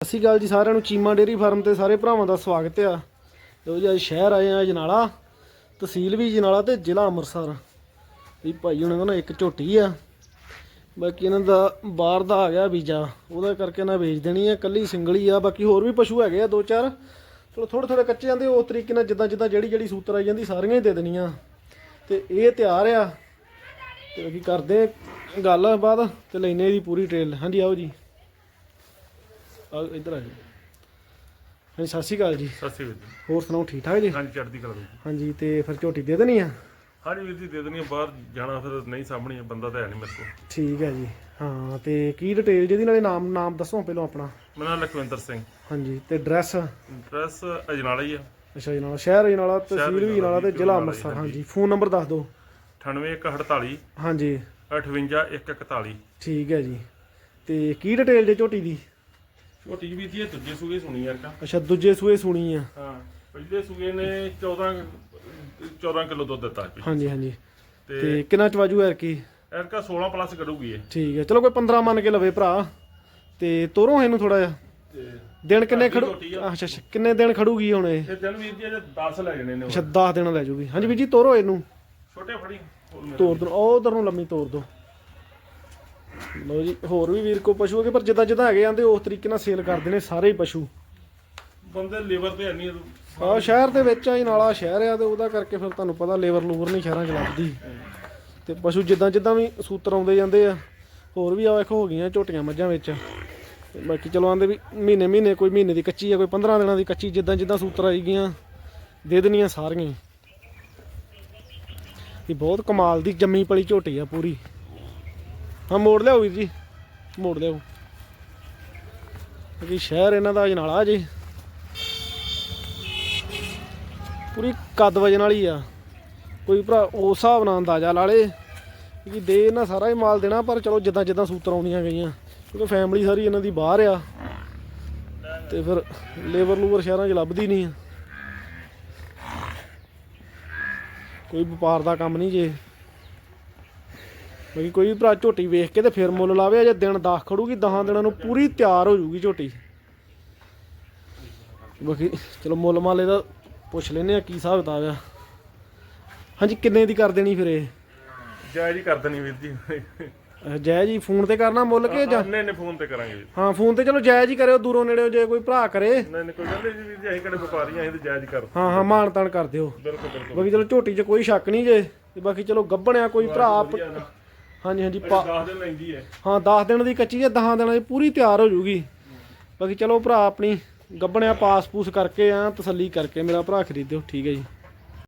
ਸਤਿ ਸ਼੍ਰੀ ਅਕਾਲ ਜੀ ਸਾਰਿਆਂ ਨੂੰ, ਚੀਮਾ ਡੇਰੀ ਫਾਰਮ ਤੇ ਸਾਰੇ ਭਰਾਵਾਂ ਦਾ ਸਵਾਗਤ ਆ। ਲੋ ਜੀ, ਅੱਜ ਸ਼ਹਿਰ ਆਏ ਆ ਜਨਾਲਾ, ਤਹਿਸੀਲ ਵੀ ਜਨਾਲਾ ਤੇ ਜ਼ਿਲ੍ਹਾ ਅੰਮ੍ਰਿਤਸਰ। ਵੀ ਭਾਈ ਉਹਨਾਂ ਦਾ ਨਾ ਇੱਕ ਝੋਟੀ ਆ, ਬਾਕੀ ਇਹਨਾਂ ਦਾ ਬਾਹਰ ਦਾ ਆ ਗਿਆ ਬੀਜਾ, ਉਹਦਾ ਕਰਕੇ ਨਾ ਵੇਚ ਦੇਣੀ ਆ, ਕੱਲੀ ਸਿੰਗਲੀ ਆ, ਬਾਕੀ ਹੋਰ ਵੀ ਪਸ਼ੂ ਹੈਗੇ ਆ ਦੋ ਚਾਰ ਚਲੋ ਥੋੜੇ ਥੋੜੇ ਕੱਚੇ ਜਾਂਦੇ ਉਸ ਤਰੀਕੇ ਨਾਲ ਜਿੱਦਾਂ ਜਿੱਦਾਂ ਜਿਹੜੀ ਜਿਹੜੀ ਸੂਤਰ ਆਈ ਜਾਂਦੀ, ਸਾਰੀਆਂ ਹੀ ਦੇ ਦੇਣੀਆਂ। ਤੇ ਇਹ ਤਿਆਰ ਆ, ਤੇ ਬਾਕੀ ਕਰਦੇ ਆ ਗੱਲ ਬਾਅਦ ਤੇ ਲੈਨੇ ਦੀ ਪੂਰੀ ਟ੍ਰੇਲ ਹਾਂਜੀ, ਆਓ ਜੀ। ਆ ਇੱਧਰ ਆ ਜੀ। ਹਾਂਜੀ ਸਤਿ ਸ਼੍ਰੀ ਅਕਾਲ ਜੀ। ਸਤਿ ਸ਼੍ਰੀ ਅਕਾਲ ਜੀ। ਹੋਰ ਸੁਣਾਓ ਠੀਕ ਠਾਕ ਜੀ? ਹਾਂਜੀ ਚੜ੍ਹਦੀ ਕਲਾ ਜੀ ਹਾਂਜੀ ਤੇ ਫਿਰ ਝੋਟੀ ਦੇ ਦੇਣੀ ਆ? ਹਾਂਜੀ ਵੀਰ ਜੀ ਦੇ ਦੇਣੀ ਆ। ਬਾਹਰ ਜਾਣਾ ਫਿਰ ਨਹੀਂ ਸਾਹਮਣੇ ਬੰਦਾ ਤਾਂ ਹੈ ਨਹੀਂ ਮੇਰੇ ਕੋਲ। ਠੀਕ ਹੈ ਜੀ। ਹਾਂ ਤੇ ਕੀ ਡਿਟੇਲ ਜਿਹਦੀ ਨਾਲੇ ਨਾਮ ਨਾਮ ਦੱਸੋ ਪਹਿਲਾਂ ਆਪਣਾ? ਮੇਰਾ ਨਾਮ ਲਖਵਿੰਦਰ ਸਿੰਘ। ਹਾਂਜੀ ਤੇ ਐਡਰੈਸ ਐਡਰੈਸ ਅਜਨਾਲਾ ਹੀ ਆ। ਅੱਛਾ ਜੀ ਨਾਲ ਸ਼ਹਿਰ ਜੀ ਨਾਲ ਤਹਿਸੀਲ ਵੀ ਨਾਲ ਤੇ ਜ਼ਿਲ੍ਹਾ ਅੰਮ੍ਰਿਤਸਰ। ਹਾਂਜੀ ਫੋਨ ਨੰਬਰ ਦੱਸ ਦਿਓ। 98148 ਹਾਂਜੀ। 58141 ਠੀਕ ਹੈ ਜੀ। ਤੇ ਕੀ ਡਿਟੇਲ ਜੇ ਝੋਟੀ ਦੀ? ਛੋਟੀ ਵੀ ਜੀ ਇਹ ਦੂਜੇ ਸੂਏ ਸੁਣੀ ਯਾਰ ਕਾ ਅੱਛਾ ਦੂਜੇ ਸੂਏ ਸੁਣੀ ਆ। ਹਾਂ ਪਹਿਲੇ ਸੂਏ ਨੇ 14 14 ਕਿਲੋ ਦੁੱਧ ਦਿੱਤਾ ਜੀ ਹਾਂਜੀ ਹਾਂਜੀ। ਤੇ ਕਿੰਨਾ ਚਵਾਜੂ ਹੈ ਕੀ ਐਰਕਾ 16 ਪਲੱਸ ਕਰੂਗੀ ਇਹ। ਠੀਕ ਹੈ ਚਲੋ ਕੋਈ 15 ਮੰਨ ਕੇ ਲਵੇ ਭਰਾ। ਤੇ ਤੋਰੋ ਇਹਨੂੰ ਥੋੜਾ ਜਿਹਾ। ਤੇ ਦਿਨ ਕਿੰਨੇ ਖੜੂ ਆ। ਅੱਛਾ ਅੱਛਾ ਕਿੰਨੇ ਦਿਨ ਖੜੂਗੀ ਹੁਣ ਇਹ? ਇਹ ਦਿਨ ਵੀਰ ਜੀ ਅਜੇ 10 ਲੈ ਜਾਣੇ ਨੇ ਅੱਛਾ 10 ਦਿਨ ਲੈ ਜੂਗੀ। ਹਾਂਜੀ ਵੀਰ ਜੀ ਤੋਰੋ ਇਹਨੂੰ। ਛੋਟੇ ਫੜੀ ਹੋਰ ਮੇਰੇ- ਤੋਰ ਦੋ ਉਹ ਉਧਰ ਨੂੰ ਲੰਮੀ ਤੋਰ ਦੋ। ਲੋ ਜੀ ਹੋਰ ਵੀ ਵੀਰ ਕੋ ਪਸ਼ੂ ਹੈਗੇ ਪਰ ਜਿੱਦਾਂ ਜਿੱਦਾਂ ਹੈਗੇ ਆਂਦੇ ਉਸ ਤਰੀਕੇ ਨਾਲ ਸੇਲ ਕਰਦੇ ਨੇ ਸਾਰੇ ਹੀ ਪਸ਼ੂ। ਬੰਦੇ ਲੇਬਰ ਤੇ ਨਹੀਂ ਆ ਸ਼ਹਿਰ ਦੇ ਵਿੱਚ ਆ ਜੀ ਨਾਲਾ ਸ਼ਹਿਰ ਆ ਤੇ ਉਹਦਾ ਕਰਕੇ ਫਿਰ ਤੁਹਾਨੂੰ ਪਤਾ ਲੇਬਰ ਲੂਬਰ ਨਹੀਂ ਸ਼ਹਿਰਾਂ 'ਚ ਲੱਭਦੀ। ਤੇ ਪਸ਼ੂ ਜਿੱਦਾਂ ਜਿੱਦਾਂ ਵੀ ਸੂਤਰ ਆਉਂਦੇ ਜਾਂਦੇ ਆ ਹੋਰ ਵੀ ਆ ਵੇਖੋ ਹੋ ਗਈਆਂ ਝੋਟੀਆਂ ਮੱਝਾਂ ਵਿੱਚ। ਤੇ ਬਾਕੀ ਚਲੋ ਆਂਦੇ ਵੀ ਮਹੀਨੇ ਮਹੀਨੇ ਕੋਈ ਮਹੀਨੇ ਦੀ ਕੱਚੀ ਆ ਕੋਈ 15 ਦਿਨਾਂ ਦੀ ਕੱਚੀ ਜਿੱਦਾਂ ਜਿੱਦਾਂ ਸੂਤਰ ਆਈ ਗਈਆਂ ਦੇ ਦੇਣੀਆਂ ਸਾਰੀਆਂ। ਇਹ ਬਹੁਤ ਕਮਾਲ ਦੀ ਜੰਮੀ ਪਲੀ ਝੋਟੀ ਆ ਪੂਰੀ। ਹਾਂ, ਮੋੜ ਲਿਆਓ ਵੀਰ ਜੀ। ਮੋੜ ਲਿਆਓ। ਕਿਉਂਕਿ ਸ਼ਹਿਰ ਇਹਨਾਂ ਦਾ ਅਜਨਾਲਾ ਜੀ। ਪੂਰੀ ਕੱਦ ਵਜਨ ਵਾਲੀ ਆ। ਕੋਈ ਭਰਾ, ਉਸ ਹਿਸਾਬ ਨਾਲ ਅੰਦਾਜ਼ਾ ਲਾ ਲੇ। ਕਿ ਦੇ ਇਹਨਾਂ ਸਾਰਾ ਹੀ ਮਾਲ ਦੇਣਾ, ਪਰ ਚਲੋ ਜਿੱਦਾਂ ਜਿੱਦਾਂ ਸੂਤਰ ਆਉਂਦੀਆਂ ਗਈਆਂ। ਕਿਉਂਕਿ ਫੈਮਿਲੀ ਸਾਰੀ ਇਹਨਾਂ ਦੀ ਬਾਹਰ ਆ। ਤੇ ਫਿਰ ਲੇਬਰ ਲੂਬਰ ਸ਼ਹਿਰਾਂ 'ਚ ਲੱਭਦੀ ਨਹੀਂ ਕੋਈ ਵਪਾਰ ਦਾ ਕੰਮ ਨਹੀਂ ਜੇ। ਬਾਕੀ ਕੋਈ ਵੀ ਭਰਾ ਝੋਟੀ ਵੇਖ ਕੇ ਤੇ ਫਿਰ ਮੁੱਲ ਲਾਵੇ ਅਜੇ ਦਿਨ 10 ਖੜੂਗੀ 10 ਦਿਨਾਂ ਨੂੰ ਪੂਰੀ ਤਿਆਰ ਹੋ ਜੂਗੀ ਝੋਟੀ। ਬਾਕੀ ਚਲੋ ਮੁੱਲ ਮਾਲੇ ਦਾ ਪੁੱਛ ਲੈਨੇ ਆ ਕੀ ਹਿਸਾਬ ਕਿਤਾਬ ਆ। ਹਾਂਜੀ ਕਿੰਨੇ ਦੀ ਕਰ ਦੇਣੀ ਫਿਰ ਇਹ? ਜਾਇਜ਼ ਹੀ ਕਰ ਦੇਣੀ ਵੀਰ ਜੀ। ਅਹ ਜੈ ਜੀ ਫੋਨ ਤੇ ਕਰਨਾ ਮੁੱਲ ਕੇ ਜਾਂ? ਨਹੀਂ ਨਹੀਂ ਫੋਨ ਤੇ ਕਰਾਂਗੇ। ਜੀ ਹਾਂ ਫੋਨ ਤੇ ਚਲੋ ਜਾਇਜ਼ ਹੀ ਕਰਿਓ ਦੂਰੋਂ ਨੇੜਿਓ ਜੇ ਕੋਈ ਭਰਾ ਕਰੇ। ਨਹੀਂ ਨਹੀਂ ਕੋਈ ਗੱਲ ਨਹੀਂ ਜੀ ਵੀਰ ਜੀ ਅਸੀਂ ਕਿਹੜੇ ਵਪਾਰੀ ਆਂ ਅਸੀਂ ਤਾਂ ਜਾਇਜ਼ ਕਰ ਹਾਂ ਹਾਂ ਮਾਣ ਤਾਣ ਕਰ ਦਿਓ। ਬਿਲਕੁਲ ਬਿਲਕੁਲ। ਬਾਕੀ ਚਲੋ ਝੋਟੀ 'ਚ ਕੋਈ ਸ਼ੱਕ ਨਹੀਂ ਜੇ। ਤੇ ਬਾਕੀ ਚਲੋ ਗੱਬਣਿਆ ਕੋਈ ਭਰਾ ਆਪ- ਹਾਂਜੀ ਹਾਂਜੀ ਪਾ 10 ਦਿਨ ਲੈਂਦੀ ਹੈ। ਹਾਂ 10 ਦਿਨ ਦੀ ਕੱਚੀ ਹੈ 10 ਦਿਨਾਂ ਦੀ ਪੂਰੀ ਤਿਆਰ ਹੋ ਜੂਗੀ। ਬਾਕੀ ਚਲੋ ਭਰਾ ਆਪਣੀ ਗੱਬਣਿਆ ਪਾਸ ਪੂਸ ਕਰਕੇ ਆ ਤਸੱਲੀ ਕਰਕੇ ਮੇਰਾ ਭਰਾ ਖਰੀਦਿਓ ਠੀਕ ਹੈ ਜੀ।